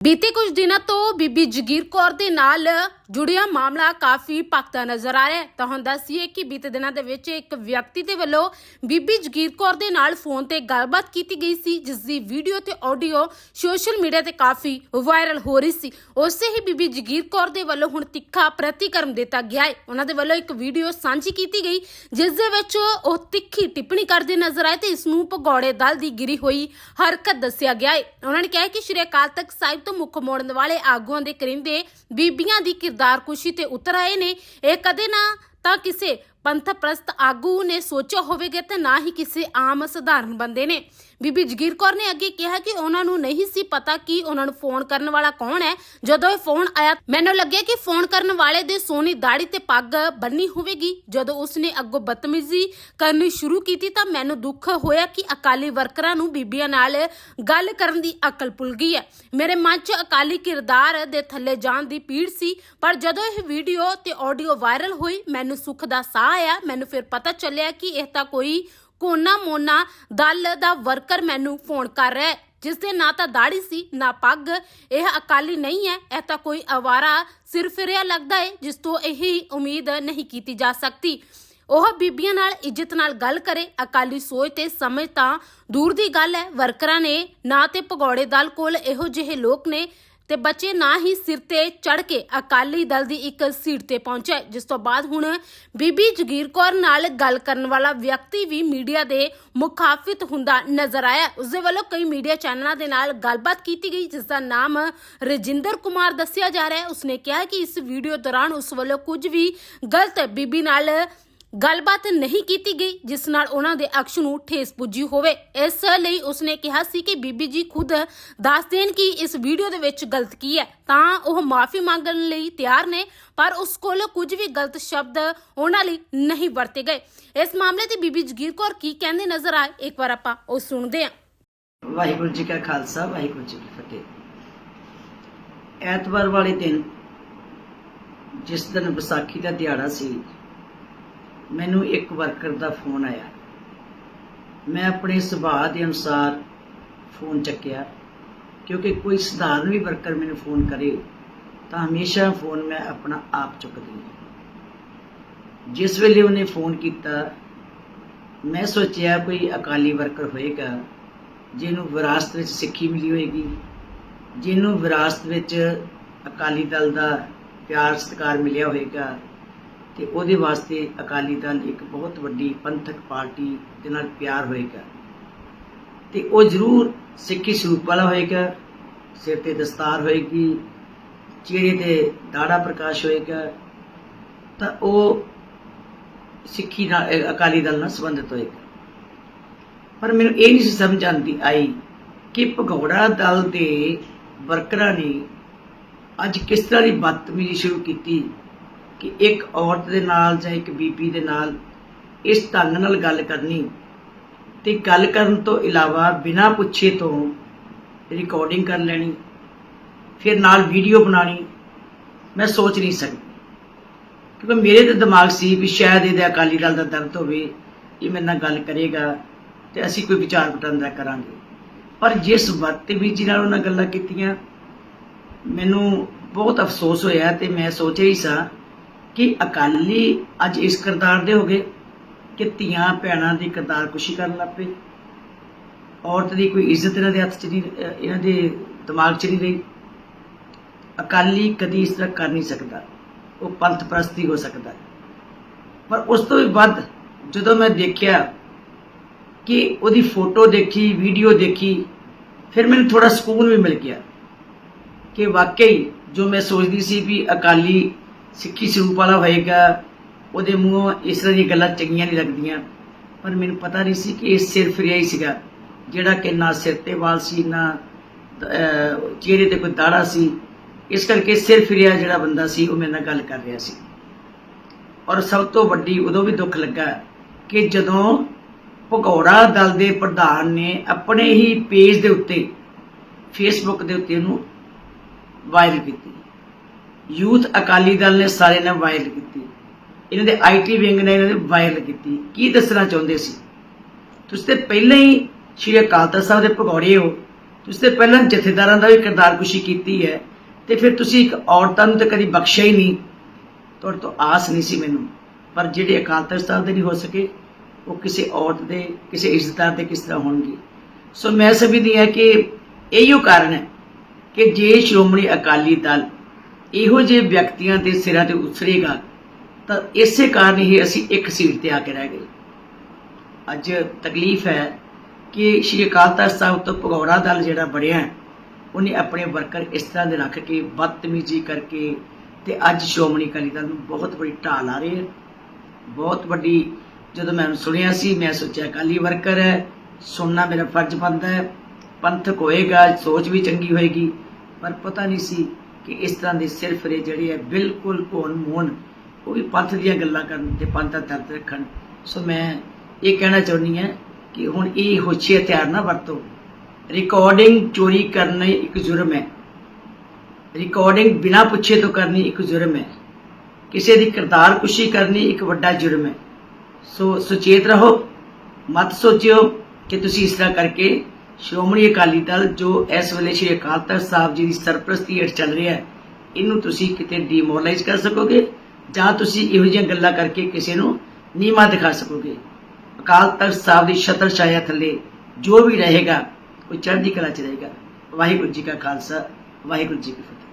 ਬੀਤੇ ਕੁਝ ਦਿਨਾਂ ਤੋਂ ਬੀਬੀ ਜਗੀਰ ਕੌਰ ਦੇ ਨਾਲ ਜੁੜਿਆ ਮਾਮਲਾ ਕਾਫੀ ਭਖਦਾ ਨਜ਼ਰ ਆ ਰਿਹਾ ਹੈ। ਤਾਂ ਹੁਣ ਦੱਸੀਏ ਕਿ ਬੀਤੇ ਦਿਨਾਂ ਦੇ ਵਿੱਚ ਇੱਕ ਵਿਅਕਤੀ ਦੇ ਵੱਲੋਂ ਬੀਬੀ ਜਗੀਰ ਕੌਰ ਦੇ ਨਾਲ ਫੋਨ ਤੇ ਗੱਲਬਾਤ ਕੀਤੀ ਗਈ ਸੀ, ਜਿਸ ਦੀ ਵੀਡੀਓ ਤੇ ਆਡੀਓ ਸੋਸ਼ਲ ਮੀਡੀਆ ਤੇ ਕਾਫੀ ਵਾਇਰਲ ਹੋ ਰਹੀ ਸੀ। ਉਸੇ ਹੀ ਬੀਬੀ ਜਗੀਰ ਕੌਰ ਦੇ ਵੱਲੋਂ ਹੁਣ ਤਿੱਖਾ ਪ੍ਰਤੀਕਰਮ ਦਿੱਤਾ ਗਿਆ ਹੈ। ਉਹਨਾਂ ਦੇ ਵੱਲੋਂ ਇੱਕ ਵੀਡੀਓ ਸਾਂਝੀ ਕੀਤੀ ਗਈ, ਜਿਸ ਦੇ ਵਿੱਚ ਉਹ ਤਿੱਖੀ ਟਿੱਪਣੀ ਕਰਦੇ ਨਜ਼ਰ ਆਏ ਤੇ ਇਸ ਨੂੰ ਭਗੌੜੇ ਦਲ ਦੀ ਗਿਰੀ ਹੋਈ ਹਰਕਤ ਦੱਸਿਆ ਗਿਆ ਹੈ। ਉਹਨਾਂ ਨੇ ਕਿਹਾ ਕਿ ਸ਼੍ਰੀ ਅਕਾਲ ਤਖਤ ਸਾਹਿਬ ਤੋਂ ਮੁੱਖ ਮੋੜਨ ਵਾਲੇ ਆਗੂਆਂ ਦੇ ਕਰਿੰਦੇ ਬੀਬੀਆਂ ਦੀ ਕਿਰਦਾਰ ਕੁਸ਼ੀ ਤੇ ਉਤਰ ਆਏ ਨੇ। ਇਹ ਕਦੇ ਨਾ ਤਾਂ ਕਿਸੇ ਪੰਥ ਪ੍ਰਸਤ ਆਗੂ ਨੇ ਸੋਚਿਆ ਹੋਵੇਗਾ ਤੇ ਨਾ ਹੀ ਕਿਸੇ ਆਮ ਸਧਾਰਨ ਬੰਦੇ ਨੇ। ਬੀਬੀ ਜਗੀਰ ਕੌਰ ਨੇ ਅੱਗੇ ਕਿਹਾ ਕਿ ਉਹਨਾਂ ਨੂੰ ਨਹੀਂ ਸੀ ਪਤਾ ਕਿ ਉਹਨਾਂ ਨੂੰ ਫੋਨ ਕਰਨ ਵਾਲਾ ਕੌਣ ਹੈ। ਜਦੋਂ ਇਹ ਫੋਨ ਆਇਆ, ਮੈਨੂੰ ਲੱਗਿਆ ਕਿ ਫੋਨ ਕਰਨ ਵਾਲੇ ਦੇ ਸੋਨੀ ਦਾੜੀ ਤੇ ਪੱਗ ਬੰਨੀ ਹੋਵੇਗੀ। ਜਦੋਂ ਉਸਨੇ ਅੱਗੋਂ ਬਦਤਮੀਜ਼ੀ ਕਰਨੀ ਸ਼ੁਰੂ ਕੀਤੀ ਤਾਂ ਮੈਨੂੰ ਦੁੱਖ ਹੋਇਆ ਕਿ ਅਕਾਲੀ ਵਰਕਰਾਂ ਨੂੰ ਬੀਬੀਆਂ ਨਾਲ ਗੱਲ ਕਰਨ ਦੀ ਅਕਲ ਭੁੱਲ ਗਈ ਹੈ। ਮੇਰੇ ਮਨ 'ਚ ਅਕਾਲੀ ਕਿਰਦਾਰ ਦੇ ਥੱਲੇ ਜਾਣ ਦੀ ਪੀੜ ਸੀ, ਪਰ ਜਦੋਂ ਇਹ ਵੀਡੀਓ ਤੇ ਆਡੀਓ ਵਾਇਰਲ ਹੋਈ, ਮੈਨੂੰ ਸੁੱਖ ਦਾ ਸਾਹ ਆਇਆ, ਮੈਨੂੰ ਫਿਰ ਪਤਾ ਚੱਲਿਆ ਕਿ ਇਹ ਤਾਂ ਕੋਈ ਕੋਨਾ ਮੋਨਾ ਦਲ ਦਾ ਵਰਕਰ ਮੈਨੂੰ ਫੋਨ ਕਰ ਰਿਹਾ ਹੈ। ਜਿਸ ਦੇ ਨਾ ਤਾਂ ਦਾੜੀ ਸੀ, ਨਾ ਪੱਗ, ਇਹ ਅਕਾਲੀ ਨਹੀਂ ਹੈ, ਇਹ ਤਾਂ ਕੋਈ ਅਵਾਰਾ ਸਿਰਫਿਰਿਆ ਲੱਗਦਾ ਹੈ, ਜਿਸ ਤੋਂ ਇਹੀ ਉਮੀਦ ਨਹੀਂ ਕੀਤੀ ਜਾ ਸਕਦੀ। ਉਹ ਬੀਬੀਆਂ ਨਾਲ ਇੱਜ਼ਤ ਨਾਲ ਗੱਲ ਕਰੇ, ਅਕਾਲੀ ਸੋਚ ਤੇ ਸਮਝ ਤਾਂ ਦੂਰ ਦੀ ਗੱਲ ਹੈ, ਵਰਕਰਾਂ ਨੇ ਨਾ ਤੇ ਭਗੌੜੇ ਦਲ ਕੋਲ ਇਹੋ ਜਿਹੇ ਲੋਕ ਨੇ ਤੇ ਬੱਚੇ ਨਾ ਹੀ ਸਿਰ ਤੇ ਚੜ ਕੇ ਅਕਾਲੀ ਦਲ ਦੀ ਇੱਕ ਸੀਟ ਤੇ ਪਹੁੰਚੇ, ਜਿਸ ਤੋਂ ਬਾਅਦ ਹੁਣ ਬੀਬੀ ਜਗੀਰ ਕੌਰ ਨਾਲ ਗੱਲ ਕਰਨ ਵਾਲਾ ਵਿਅਕਤੀ ਵੀ ਮੀਡੀਆ ਦੇ ਮੁਖਾਫਿਤ ਹੁੰਦਾ ਨਜ਼ਰ ਆਇਆ। ਉਸ ਦੇ ਵੱਲੋਂ ਕਈ ਮੀਡੀਆ ਚੈਨਲਾਂ ਦੇ ਨਾਲ ਗੱਲਬਾਤ ਕੀਤੀ ਗਈ, ਜਿਸ ਦਾ ਨਾਮ ਰਜਿੰਦਰ ਕੁਮਾਰ ਦੱਸਿਆ ਜਾ ਰਿਹਾ ਹੈ। ਉਸਨੇ ਕਿਹਾ ਕਿ ਇਸ ਵੀਡੀਓ ਦੌਰਾਨ ਉਸ ਵੱਲੋਂ ਕੁਝ ਵੀ ਗਲਤ ਬੀਬੀ ਨਾਲ ਗੱਲਬਾਤ ਨਹੀਂ ਕੀਤੀ ਗਈ, ਜਿਸ ਨਾਲ ਉਹਨਾਂ ਦੇ ਅਕਸ਼ ਨੂੰ ਠੇਸ ਪੁੱਜੀ ਹੋਵੇ। ਇਸ ਲਈ ਉਸਨੇ ਕਿਹਾ ਸੀ ਕਿ ਬੀਬੀ ਜੀ ਖੁਦ ਦੱਸ ਦੇਣ ਕਿ ਇਸ ਵੀਡੀਓ ਦੇ ਵਿੱਚ ਗਲਤ ਕੀ ਹੈ। ਤਾਂ ਉਹ ਮਾਫੀ ਮੰਗਣ ਲਈ ਤਿਆਰ ਨੇ, ਪਰ ਉਸ ਕੋਲ ਕੁਝ ਵੀ ਗਲਤ ਸ਼ਬਦ ਉਹਨਾਂ ਲਈ ਨਹੀਂ ਵਰਤੇ ਗਏ। ਇਸ ਮਾਮਲੇ ਤੇ ਬੀਬੀ ਜਗੀਰ ਕੌਰ ਕੀ ਕਹਿੰਦੇ ਨਜ਼ਰ ਆਏ, ਇੱਕ ਵਾਰ ਆਪਾਂ ਉਹ ਸੁਣਦੇ ਹਾਂ। ਵਾਹਿਗੁਰੂ ਜੀ ਕਾ ਖਾਲਸਾ, ਵਾਹਿਗੁਰੂ ਜੀ ਕੀ ਫਤਿਹ। ਐਤਵਾਰ ਵਾਲੇ ਦਿਨ, ਜਿਸ ਦਿਨ ਵਿਸਾਖੀ ਦਾ ਦਿਹਾੜਾ ਸੀ ਮੈਨੂੰ ਇੱਕ ਵਰਕਰ ਦਾ ਫੋਨ ਆਇਆ। ਮੈਂ ਆਪਣੇ ਸੁਭਾਅ ਦੇ ਅਨੁਸਾਰ ਫੋਨ ਚੱਕਿਆ, ਕਿਉਂਕਿ ਕੋਈ ਸਧਾਰਨ ਵੀ ਵਰਕਰ ਮੈਨੂੰ ਫੋਨ ਕਰੇ, ਤਾਂ ਹਮੇਸ਼ਾ ਫੋਨ ਮੈਂ ਆਪਣਾ ਆਪ ਚੁੱਕਦੀ ਹਾਂ। ਜਿਸ ਵੇਲੇ ਉਹਨੇ ਫੋਨ ਕੀਤਾ, ਮੈਂ ਸੋਚਿਆ ਕੋਈ ਅਕਾਲੀ ਵਰਕਰ ਹੋਏਗਾ, ਜਿਹਨੂੰ ਵਿਰਾਸਤ ਵਿੱਚ ਸਿੱਖੀ ਮਿਲੀ ਹੋਏਗੀ, ਜਿਹਨੂੰ ਵਿਰਾਸਤ ਵਿੱਚ ਅਕਾਲੀ ਦਲ ਦਾ ਪਿਆਰ ਸਤਿਕਾਰ ਮਿਲਿਆ ਹੋਏਗਾ ਤੇ ਉਹਦੇ ਵਾਸਤੇ ਅਕਾਲੀ ਦਲ ਇੱਕ ਬਹੁਤ ਵੱਡੀ ਪੰਥਕ ਪਾਰਟੀ ਦੇ ਨਾਲ ਪਿਆਰ ਹੋਏਗਾ। ਤੇ ਉਹ ਜ਼ਰੂਰ ਸਿੱਖੀ ਸਰੂਪ ਵਾਲਾ ਹੋਏਗਾ, ਸਿਰ ਤੇ ਦਸਤਾਰ ਹੋਏਗੀ, ਚਿਹਰੇ ਤੇ ਦਾੜਾ ਪ੍ਰਕਾਸ਼ ਹੋਏਗਾ, ਤਾਂ ਉਹ ਸਿੱਖੀ ਨਾਲ ਅਕਾਲੀ ਦਲ ਨਾਲ ਸੰਬੰਧਿਤ ਹੋਏਗਾ। ਪਰ ਮੈਨੂੰ ਇਹ ਨਹੀਂ ਸੀ ਸਮਝ ਆਉਂਦੀ, ਆਈ ਕਿ ਭਗੌੜਾ ਦਲ ਦੇ ਵਰਕਰਾਂ ਨੇ ਅੱਜ ਕਿਸ ਤਰ੍ਹਾਂ ਦੀ ਬਦਤਮੀਜ਼ੀ ਸ਼ੁਰੂ ਕੀਤੀ ਕਿ ਇੱਕ ਔਰਤ ਦੇ ਨਾਲ ਜਾਂ ਇੱਕ ਬੀਬੀ ਦੇ ਨਾਲ ਇਸ ਢੰਗ ਨਾਲ ਗੱਲ ਕਰਨੀ ਤੇ ਗੱਲ ਕਰਨ ਤੋਂ ਇਲਾਵਾ ਬਿਨਾਂ ਪੁੱਛੇ ਤੋਂ ਰਿਕਾਰਡਿੰਗ ਕਰ ਲੈਣੀ, ਫਿਰ ਨਾਲ ਵੀਡੀਓ ਬਣਾਣੀ ਮੈਂ ਸੋਚ ਨਹੀਂ ਸਕਦੀ। ਕਿਉਂਕਿ ਮੇਰੇ ਤੇ ਦਿਮਾਗ ਸੀ ਵੀ ਸ਼ਾਇਦ ਇਹਦੇ ਅਕਾਲੀ ਦਲ ਦਾ ਦਰਦ ਹੋਵੇ, ਇਹ ਮੇਰੇ ਨਾਲ ਗੱਲ ਕਰੇਗਾ ਤੇ ਅਸੀਂ ਕੋਈ ਵਿਚਾਰ ਵਟਾਂਦਰਾ ਕਰਾਂਗੇ। ਪਰ ਜਿਸ ਬਦਤਮੀਜ਼ੀ ਨਾਲ ਉਹਨਾਂ ਗੱਲਾਂ ਕੀਤੀਆਂ, ਮੈਨੂੰ ਬਹੁਤ ਅਫਸੋਸ ਹੋਇਆ ਤੇ ਮੈਂ ਸੋਚਿਆ ਹੀ ਸਾਂ ਕਿ ਅਕਾਲੀ ਅੱਜ ਇਸ ਕਿਰਦਾਰ ਦੇ ਹੋ ਗਏ ਕਿ ਧੀਆਂ ਭੈਣਾਂ ਦੀ ਕਿਰਦਾਰ ਕੁਸ਼ੀ ਕਰਨ ਲੱਗ ਪਏ। ਔਰਤ ਦੀ ਕੋਈ ਇੱਜ਼ਤ ਇਹਨਾਂ ਦੇ ਹੱਥ 'ਚ ਨਹੀਂ ਇਹਨਾਂ ਦੇ ਦਿਮਾਗ 'ਚ ਨਹੀਂ ਰਹੀ। ਅਕਾਲੀ ਕਦੀ ਇਸ ਤਰ੍ਹਾਂ ਕਰ ਨਹੀਂ ਸਕਦਾ। ਉਹ ਪੰਥ ਪ੍ਰਸਤੀ ਹੋ ਸਕਦਾ। ਪਰ ਉਸ ਤੋਂ ਵੀ ਵੱਧ ਜਦੋਂ ਮੈਂ ਦੇਖਿਆ ਕਿ ਉਹਦੀ ਫੋਟੋ ਦੇਖੀ, ਵੀਡੀਓ ਦੇਖੀ, ਫਿਰ ਮੈਨੂੰ ਥੋੜਾ ਸਕੂਨ ਵੀ ਮਿਲ ਗਿਆ ਕਿ ਵਾਕਈ ਜੋ ਮੈਂ ਸੋਚਦੀ ਸੀ ਵੀ ਅਕਾਲੀ ਸਿੱਖੀ ਸਰੂਪ ਵਾਲਾ ਹੋਏਗਾ, ਉਹਦੇ ਮੂੰਹੋਂ ਇਸ ਤਰ੍ਹਾਂ ਦੀਆਂ ਗੱਲਾਂ ਚੰਗੀਆਂ ਨਹੀਂ ਲੱਗਦੀਆਂ। ਪਰ ਮੈਨੂੰ ਪਤਾ ਨਹੀਂ ਸੀ ਕਿ ਇਹ ਸਿਰ ਫਿਰਿਆ ਹੀ ਸੀਗਾ, ਜਿਹੜਾ ਕਿ ਨਾ ਸਿਰ ਤੇ ਵਾਲ ਸੀ, ਨਾ ਚਿਹਰੇ ਤੇ ਕੋਈ ਦਾੜਾ ਸੀ। ਇਸ ਕਰਕੇ ਸਿਰ ਫਿਰਿਆ ਜਿਹੜਾ ਬੰਦਾ ਸੀ, ਉਹ ਮੇਰੇ ਨਾਲ ਗੱਲ ਕਰ ਰਿਹਾ ਸੀ। ਔਰ ਸਭ ਤੋਂ ਵੱਡੀ ਉਦੋਂ ਵੀ ਦੁੱਖ ਲੱਗਾ ਕਿ ਜਦੋਂ ਭਗੌੜਾ ਦਲ ਦੇ ਪ੍ਰਧਾਨ ਨੇ ਆਪਣੇ ਹੀ ਪੇਜ ਦੇ ਉੱਤੇ ਫੇਸਬੁੱਕ ਦੇ ਉੱਤੇ ਉਹਨੂੰ ਵਾਇਰਲ ਕੀਤੀ। ਯੂਥ ਅਕਾਲੀ ਦਲ ਨੇ ਸਾਰੇ ਨੇ ਵਾਇਰਲ ਕੀਤੀ। ਇਹਨਾਂ ਦੇ ਆਈਟੀ ਵਿੰਗ ਨੇ ਇਹਨਾਂ ਨੇ ਵਾਇਰਲ ਕੀਤੀ। ਕੀ ਦੱਸਣਾ ਚਾਹੁੰਦੇ ਸੀ? ਤੁਸੀਂ ਤੇ ਪਹਿਲਾਂ ਹੀ ਸ਼੍ਰੀ ਅਕਾਲ ਤਖਤ ਸਾਹਿਬ ਦੇ ਭਗੌੜੇ ਹੋ। ਤੁਸੀਂ ਤੇ ਪਹਿਲਾਂ ਜਥੇਦਾਰਾਂ ਦਾ ਵੀ ਕਿਰਦਾਰਕੁਸ਼ੀ ਕੀਤੀ ਹੈ। ਤੇ ਫਿਰ ਤੁਸੀਂ ਇੱਕ ਔਰਤਾਂ ਨੂੰ ਤਾਂ ਕਦੀ ਬਖਸ਼ਿਆ ਹੀ ਨਹੀਂ। ਤੁਹਾਡੇ ਤੋਂ ਆਸ ਨਹੀਂ ਸੀ ਮੈਨੂੰ। ਪਰ ਜਿਹੜੇ ਅਕਾਲ ਤਖਤ ਸਾਹਿਬ ਦੇ ਨਹੀਂ ਹੋ ਸਕੇ, ਉਹ ਕਿਸੇ ਔਰਤ ਦੇ, ਕਿਸੇ ਇੱਜ਼ਤਦਾਰ ਦੇ ਕਿਸ ਤਰ੍ਹਾਂ ਹੋਣਗੇ? ਸੋ ਮੈਂ ਸਮਝਦੀ ਹਾਂ ਕਿ ਇਹੀ ਕਾਰਨ ਹੈ ਕਿ ਜੇ ਸ਼੍ਰੋਮਣੀ ਅਕਾਲੀ ਦਲ ਇਹੋ ਜਿਹੇ ਵਿਅਕਤੀਆਂ ਦੇ ਸਿਰਾਂ ਤੇ ਉਸਰੇਗਾ ਤਾਂ ਇਸੇ ਕਾਰਨ ਹੀ ਅਸੀਂ ਇੱਕ ਸੀਟ ਤੇ ਆ ਕੇ ਰਹਿ ਗਏ। ਅੱਜ ਤਕਲੀਫ ਹੈ ਕਿ ਸ਼੍ਰੀ ਅਕਾਲ ਤਖਤ ਸਾਹਿਬ ਤੋਂ ਭਗੌੜਾ ਦਲ ਜਿਹੜਾ ਬਣਿਆ ਉਹਨੇ ਆਪਣੇ ਵਰਕਰ ਇਸ ਤਰ੍ਹਾਂ ਦੇ ਰੱਖ ਕੇ ਬਦਤਮੀਜ਼ੀ ਕਰਕੇ ਤੇ ਅੱਜ ਸ਼੍ਰੋਮਣੀ ਅਕਾਲੀ ਦਲ ਨੂੰ ਬਹੁਤ ਬੜੀ ਢਾਲ ਆ ਰਹੀ ਹੈ। ਬਹੁਤ ਵੱਡੀ ਜਦੋਂ ਮੈਂ ਸੁਣਿਆ ਸੀ, ਮੈਂ ਸੋਚਿਆ ਅਕਾਲੀ ਵਰਕਰ ਹੈ, ਸੁਣਨਾ ਮੇਰਾ ਫਰਜ਼ ਬਣਦਾ ਹੈ, ਪੰਥਕ ਹੋਏਗਾ, ਸੋਚ ਵੀ ਚੰਗੀ ਹੋਏਗੀ, ਪਰ ਪਤਾ ਨਹੀਂ ਸੀ ਕਿ ਇਸ ਤਰ੍ਹਾਂ ਦੇ ਸਿਰਫਰੇ ਜਿਹੜੇ ਹੈ ਬਿਲਕੁਲ ਕੋਣ ਮੋਹਨ ਉਹ ਵੀ ਪੰਥ ਦੀਆਂ ਗੱਲਾਂ ਕਰਨ ਤੇ ਪੰਥ ਦਾ ਦਰਦ ਰੱਖਣ। ਸੋ ਮੈਂ ਇਹ ਕਹਿਣਾ ਚਾਹੁੰਦੀ ਹਾਂ ਕਿ ਹੁਣ ਇਹ ਹੋਛੇ ਹਥਿਆਰ ਨਾ ਵਰਤੋ। ਰਿਕਾਰਡਿੰਗ ਚੋਰੀ ਕਰਨਾ ਇੱਕ ਜੁਰਮ ਹੈ। ਰਿਕਾਰਡਿੰਗ ਬਿਨਾ ਪੁੱਛੇ ਤੋਂ ਕਰਨੀ ਇੱਕ ਜੁਰਮ ਹੈ। ਕਿਸੇ ਦੀ ਕਿਰਦਾਰ ਕੁਸ਼ੀ ਕਰਨੀ ਇੱਕ ਵੱਡਾ ਜੁਰਮ ਹੈ। ਸੋ ਸੁਚੇਤ ਰਹੋ, ਮਤ ਸੋਚਿਓ ਕਿ ਤੁਸੀਂ ਇਸ ਤਰ੍ਹਾਂ ਕਰਕੇ ਸ਼੍ਰੋਮਣੀ ਅਕਾਲੀ ਦਲ ਜੋ ਇਸ ਵੇਲੇ ਸ਼੍ਰੀ ਅਕਾਲ ਤਖਤ ਸਾਹਿਬ ਜੀ ਦੀ ਸਰਪ੍ਰਸਤੀ ਹੇਠ ਚੱਲ ਰਿਹਾ ਹੈ, ਇਹਨੂੰ ਤੁਸੀਂ ਕਿਤੇ ਡੀਮੋਰਲਾਈਜ਼ ਕਰ ਸਕੋਗੇ ਜਾਂ ਤੁਸੀਂ ਇਹੋ ਜਿਹੀਆਂ ਗੱਲਾਂ ਕਰਕੇ ਕਿਸੇ ਨੂੰ ਨੀਮਾ ਦਿਖਾ ਸਕੋਗੇ? ਅਕਾਲ ਤਖਤ ਸਾਹਿਬ ਦੀ ਛਤਰ ਛਾਇਆ ਥੱਲੇ ਜੋ ਵੀ ਰਹੇਗਾ, ਉਹ ਚੜ੍ਹਦੀ ਕਲਾ ਚ ਰਹੇਗਾ। ਵਾਹਿਗੁਰੂ ਜੀ ਕਾ ਖਾਲਸਾ, ਵਾਹਿਗੁਰੂ ਜੀ ਕੀ ਫਤਿਹ।